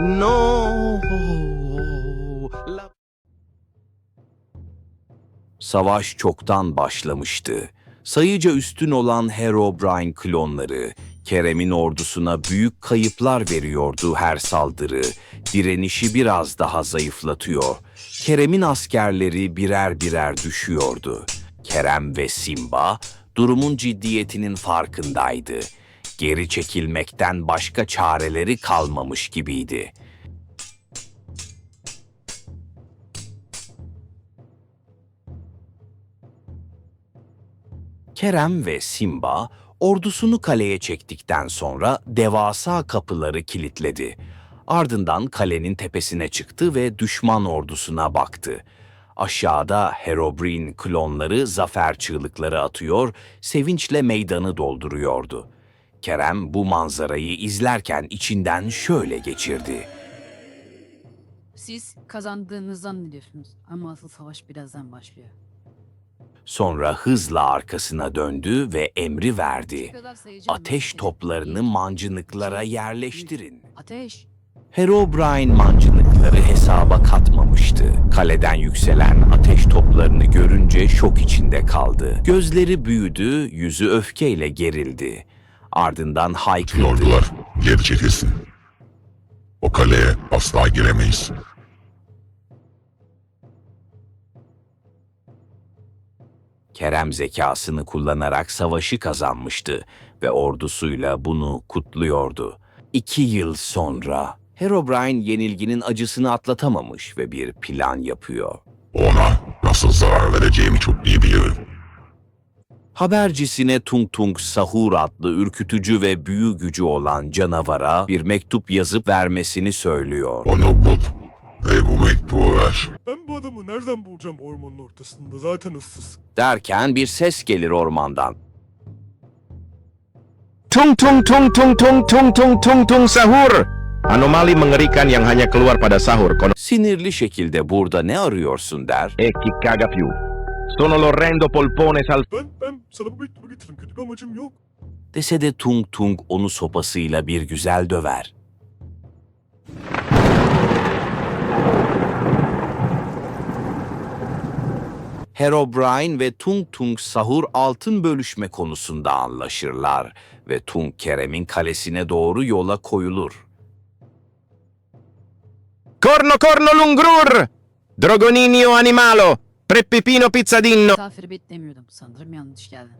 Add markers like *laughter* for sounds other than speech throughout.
No. La- Savaş çoktan başlamıştı. Sayıca üstün olan Herobrine klonları, Kerem'in ordusuna büyük kayıplar veriyordu her saldırı. Direnişi biraz daha zayıflatıyor. Kerem'in askerleri birer birer düşüyordu. Kerem ve Simba durumun ciddiyetinin farkındaydı. Geri çekilmekten başka çareleri kalmamış gibiydi. Kerem ve Simba ordusunu kaleye çektikten sonra devasa kapıları kilitledi. Ardından kalenin tepesine çıktı ve düşman ordusuna baktı. Aşağıda Herobrine klonları zafer çığlıkları atıyor, sevinçle meydanı dolduruyordu. Kerem bu manzarayı izlerken içinden şöyle geçirdi. Siz kazandığınızı zannediyorsunuz ama asıl savaş birazdan başlıyor. Sonra hızla arkasına döndü ve emri verdi. Ateş toplarını mancınıklara iki, yerleştirin. Ateş. Herobrine mancınıkları hesaba katmamıştı. Kaleden yükselen ateş toplarını görünce şok içinde kaldı. Gözleri büyüdü, yüzü öfkeyle gerildi. Ardından haykırdı. Ordular geri çekilsin. O kaleye asla giremeyiz. Kerem zekasını kullanarak savaşı kazanmıştı ve ordusuyla bunu kutluyordu. İki yıl sonra Herobrine yenilginin acısını atlatamamış ve bir plan yapıyor. Ona nasıl zarar vereceğimi çok iyi biliyorum. Habercisine Tung Tung Sahur adlı ürkütücü ve büyü gücü olan canavara bir mektup yazıp vermesini söylüyor. Onu bul ve bu mektubu ver. Ben bu adamı nereden bulacağım ormanın ortasında? Zaten ıssız. Derken bir ses gelir ormandan. Tung tung tung tung tung tung tung tung tung sahur. Anomali mengerikan yang hanya keluar pada sahur. Sinirli şekilde burada ne arıyorsun der. e chi caga più. Sono l'orrendo polpone sal... Ben, ben sana bu mektubu getirdim. Kötü bir amacım yok. Dese de Tung Tung onu sopasıyla bir güzel döver. Herobrine ve Tung Tung Sahur altın bölüşme konusunda anlaşırlar ve Tung Kerem'in kalesine doğru yola koyulur. Corno corno lungrur! Drogoninio animalo! Preppipino pizzadinno! Misafir beklemiyordum. Sanırım yanlış geldim.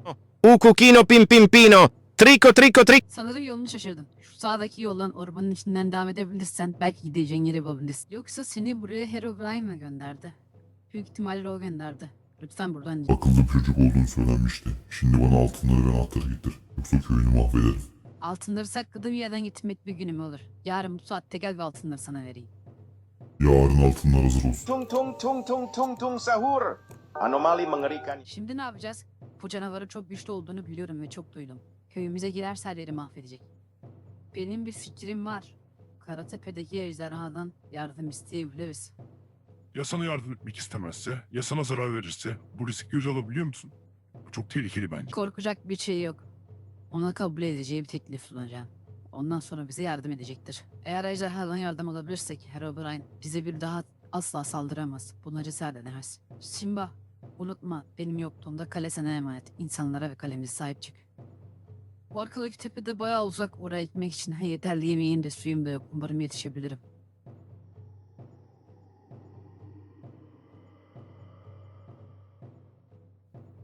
Ucuchino pimpimpino! Trico trico trico! Sanırım yolunu şaşırdın. Şu sağdaki yoldan ormanın içinden devam edebilirsen belki gideceğin yeri bulabilirsin. Yoksa seni buraya Herobrine mi gönderdi? Büyük ihtimalle o gönderdi. Lütfen buradan git. Akıllı çocuk olduğunu söylenmişti. Şimdi bana altınları ve anahtarı getir. Yoksa köyünü mahvederim. Altınları sakladığım yerden gitmek bir günüm olur. Yarın bu saatte gel ve altınları sana vereyim. Yarın altınlar hazır olsun. Tung tung tung tung tung tung sahur! Anomali mengerikan... Şimdi ne yapacağız? Bu canavarın çok güçlü olduğunu biliyorum ve çok duydum. Köyümüze girerse her yeri mahvedecek. Benim bir fikrim var. Karatepe'deki ejderhadan yardım isteyebiliriz. Ya sana yardım etmek istemezse, ya sana zarar verirse bu riski göze alabiliyor musun? Bu çok tehlikeli bence. Korkacak bir şey yok. Ona kabul edeceği bir teklif sunacağım. Ondan sonra bize yardım edecektir. Eğer ejderhadan yardım alabilirsek Herobrine bize bir daha asla saldıramaz. Buna cesaret edemez. Simba, unutma benim yokluğumda kale sana emanet. İnsanlara ve kalemize sahip çık. Bu arkadaki tepede bayağı uzak oraya gitmek için *laughs* yeterli yemeğin de suyum da yok. Umarım yetişebilirim.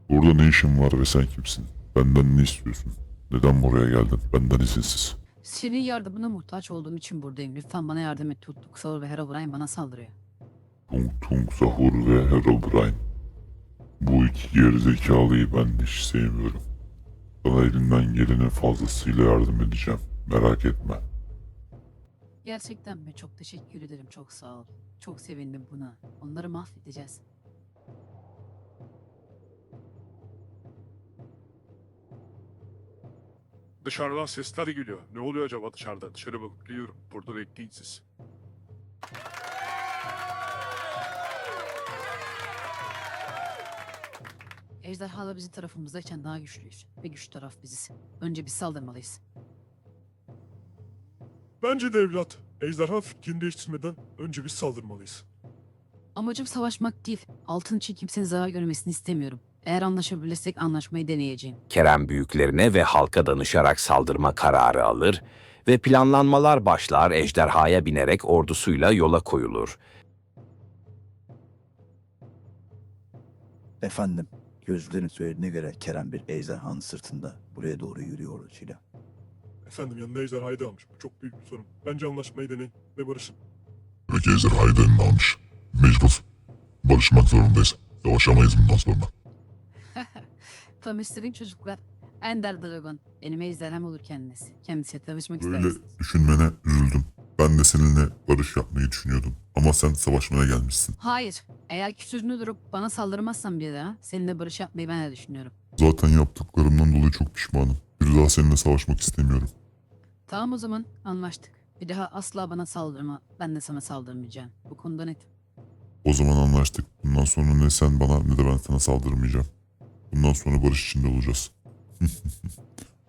Orada ne işin var ve sen kimsin? Benden ne istiyorsun? Neden buraya geldin? Benden izinsiz. Senin yardımına muhtaç olduğum için buradayım. Lütfen bana yardım et. Tuttuk Saul ve Herobrine bana saldırıyor. Tung Tung Sahur ve Herobrine. Bu iki gerizekalıyı ben hiç sevmiyorum. Sana elinden gelenin fazlasıyla yardım edeceğim. Merak etme. Gerçekten mi? Çok teşekkür ederim. Çok sağ ol. Çok sevindim buna. Onları mahvedeceğiz. Dışarıdan sesler geliyor. Ne oluyor acaba dışarıda? Dışarı bakıp geliyorum. Burada bekleyin siz. Ejderhalar bizim tarafımızdayken daha güçlüyüz. Ve güçlü taraf biziz. Önce biz saldırmalıyız. Bence de evlat. ejderha fikrini değiştirmeden önce biz saldırmalıyız. Amacım savaşmak değil. Altın için kimsenin zarar görmesini istemiyorum. Eğer anlaşabilirsek anlaşmayı deneyeceğim. Kerem büyüklerine ve halka danışarak saldırma kararı alır ve planlanmalar başlar ejderhaya binerek ordusuyla yola koyulur. Efendim, gözlerin söylediğine göre Kerem bir ejderhanın sırtında buraya doğru yürüyor olacıyla. Efendim yanında ejderhayı da almış. Bu çok büyük bir sorun. Bence anlaşmayı deneyin ve barışın. Demek ejderhayı da eline almış. Mecbur. Barışmak zorundayız. Savaşamayız bundan sonra. Tanıştırayım çocuklar. Ender Dragon. Benim ejderham olur kendisi. Kendisiyle tanışmak Böyle isteriz. düşünmene üzüldüm. Ben de seninle barış yapmayı düşünüyordum. Ama sen savaşmaya gelmişsin. Hayır. Eğer küsürünü durup bana saldırmazsan bir daha seninle barış yapmayı ben de düşünüyorum. Zaten yaptıklarımdan dolayı çok pişmanım. Bir daha seninle savaşmak istemiyorum. Tamam o zaman anlaştık. Bir daha asla bana saldırma. Ben de sana saldırmayacağım. Bu konuda net. O zaman anlaştık. Bundan sonra ne sen bana ne de ben sana saldırmayacağım. Bundan sonra barış içinde olacağız. *laughs*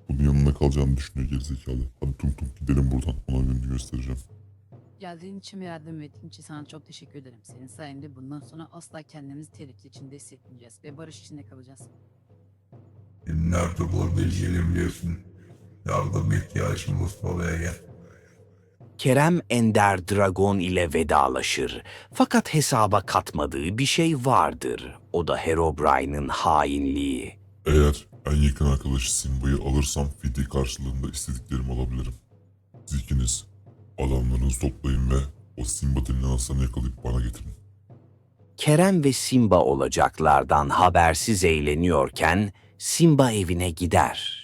Bunun yanında kalacağını düşünüyor gerizekalı. Hadi tum tum gidelim buradan. Ona gününü göstereceğim. Geldiğin için ve yardım ettiğin için sana çok teşekkür ederim. Senin sayende bundan sonra asla kendimizi tehdit içinde hissetmeyeceğiz ve barış içinde kalacağız. Nerede bulabileceğini biliyorsun. Yardım ihtiyacımız oraya gel. Kerem Ender Dragon ile vedalaşır. Fakat hesaba katmadığı bir şey vardır. O da Herobrine'ın hainliği. Eğer en yakın arkadaşı Simba'yı alırsam fidye karşılığında istediklerimi alabilirim. Siz ikiniz adamlarınızı toplayın ve o Simba denilen aslanı yakalayıp bana getirin. Kerem ve Simba olacaklardan habersiz eğleniyorken Simba evine gider.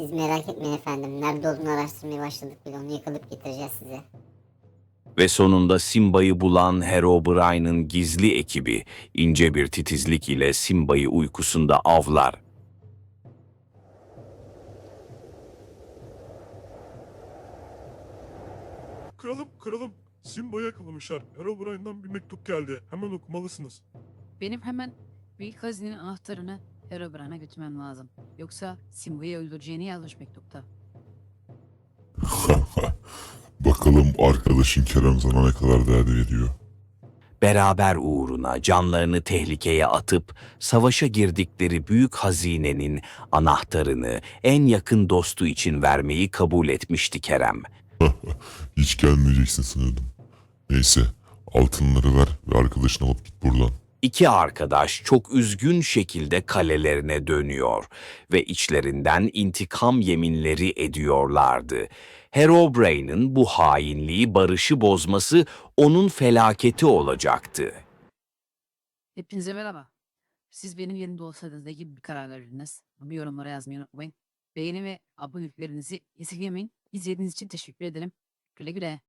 Siz merak etmeyin efendim. Nerede olduğunu araştırmaya başladık bile. Onu yakalayıp getireceğiz size. Ve sonunda Simba'yı bulan Herobrine'ın gizli ekibi ince bir titizlik ile Simba'yı uykusunda avlar. Kralım, kralım. Simba'yı yakalamışlar. Herobrine'den bir mektup geldi. Hemen okumalısınız. Benim hemen büyük hazinenin anahtarını Herobrine'a götürmem lazım. Yoksa Simba'yı öldüreceğini yazmış mektupta. *laughs* Bakalım arkadaşın Kerem sana ne kadar değer veriyor. Beraber uğruna canlarını tehlikeye atıp savaşa girdikleri büyük hazinenin anahtarını en yakın dostu için vermeyi kabul etmişti Kerem. *laughs* Hiç gelmeyeceksin sanıyordum. Neyse altınları ver ve arkadaşını alıp git buradan. İki arkadaş çok üzgün şekilde kalelerine dönüyor ve içlerinden intikam yeminleri ediyorlardı. Herobrine'in bu hainliği barışı bozması onun felaketi olacaktı. Hepinize merhaba. Siz benim yerimde olsaydınız ne gibi bir karar verirdiniz? Bunu yorumlara yazmayı unutmayın. Beğeni ve aboneliklerinizi esirgemeyin. İzlediğiniz için teşekkür ederim. Güle güle.